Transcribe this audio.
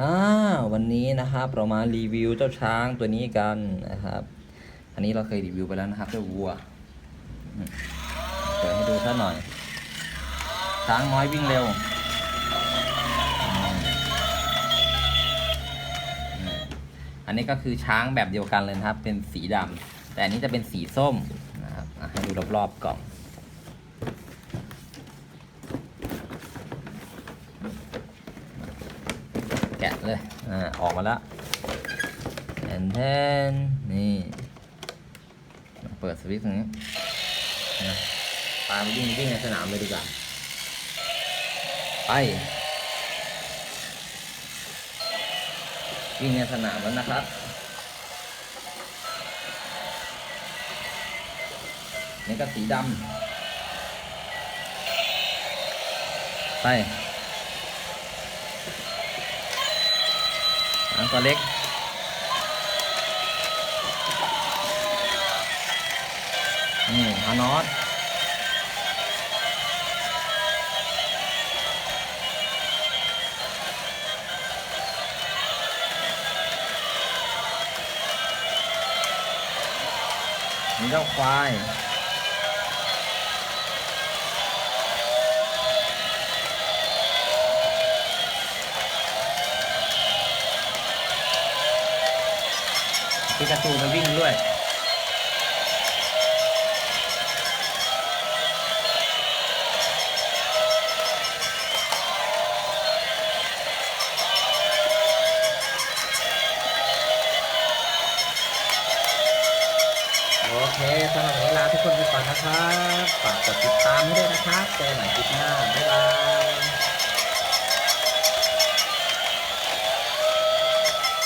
อ่าวันนี้นะครับเรามารีวิวเจ้าช้างตัวนี้กันนะครับ อันนี้เราเคยรีวิวไปแล้วนะครับเจ้าวัวอืมเปิดให้ดูสักหน่อย ช้างน้อยวิ่งเร็วอันนี้ก็คือช้างแบบเดียวกันเลยนะครับ เป็นสีดำแต่อันนี้จะเป็นสีส้มนะครับให้ดูรอบๆกล่อง แกะเลยอ่าออกมาแล้วแทนแทนนี่เปิดสวิตช์ตรงนี้นะปาไปวิ่งวิ่งในสนามเลยดีกว่า ไป วิ่งในสนามแล้วนะครับนี่ก็สีดำไป ช้างตัวเล็กนี่ฮานอสนี่เจ้าควาย ปิกาจูมาวิ่งด้วยโอเคสำหรับเวลาทุกคนไปก่อนนะครับ ฝากกดติดตามด้วยนะครับเจอกันใหม่คลิปหน้า บ๊ายบาย